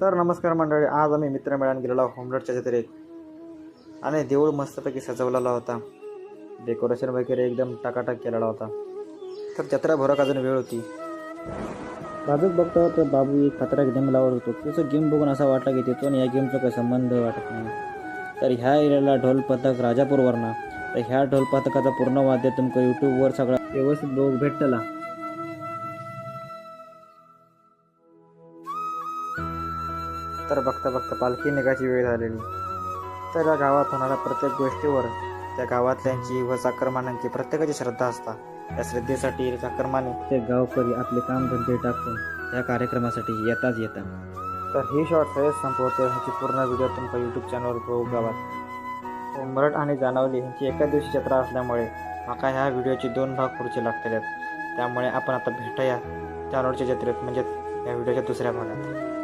तर नमस्कार मंडळी आज आम्ही मित्र मिळून गेलेलो होमलटच्या जत्रेत आणि देऊळ मस्तपैकी सजवलेला होता. डेकोरेशन वगैरे एकदम टाकाटाक केलेला होता. तर जत्रा भरक अजून वेळ होती. बाजूक बघतो तर बाबू एक खतरा गेम लावत होतो त्याचं गेम बघून असा वाटला की तिथून या गेमचा काही संबंध वाटत नाही. तर ह्या एरियाला ढोल पथक राजापूरवरना. तर ह्या ढोल पथकाचा पूर्ण वाद्य तुमका यूट्यूबवर सगळा व्यवस्थित बघ भेटला तर बघता बघता पालखी निघायची वेळ झालेली. तर या गावात होणाऱ्या प्रत्येक गोष्टीवर त्या गावातल्यांची व चाकरमानांची प्रत्येकाची श्रद्धा असतात या श्रद्धेसाठी चाकरमाने ते गावकरी आपले कामधंदे टाकून या कार्यक्रमासाठी येताच येतात. तर ही शॉर्ट सहज संपवते. ह्याची पूर्ण व्हिडिओ तुमका यूट्यूब चॅनलवर बघू गावात उमरट आणि जाणवली ह्यांची एका दिवशी जत्रा असल्यामुळे माका ह्या व्हिडिओचे दोन भाग पुढचे लागतील त्यामुळे आपण आता भेटूया जाणवडच्या जत्रेत म्हणजे या व्हिडिओच्या दुसऱ्या भागात.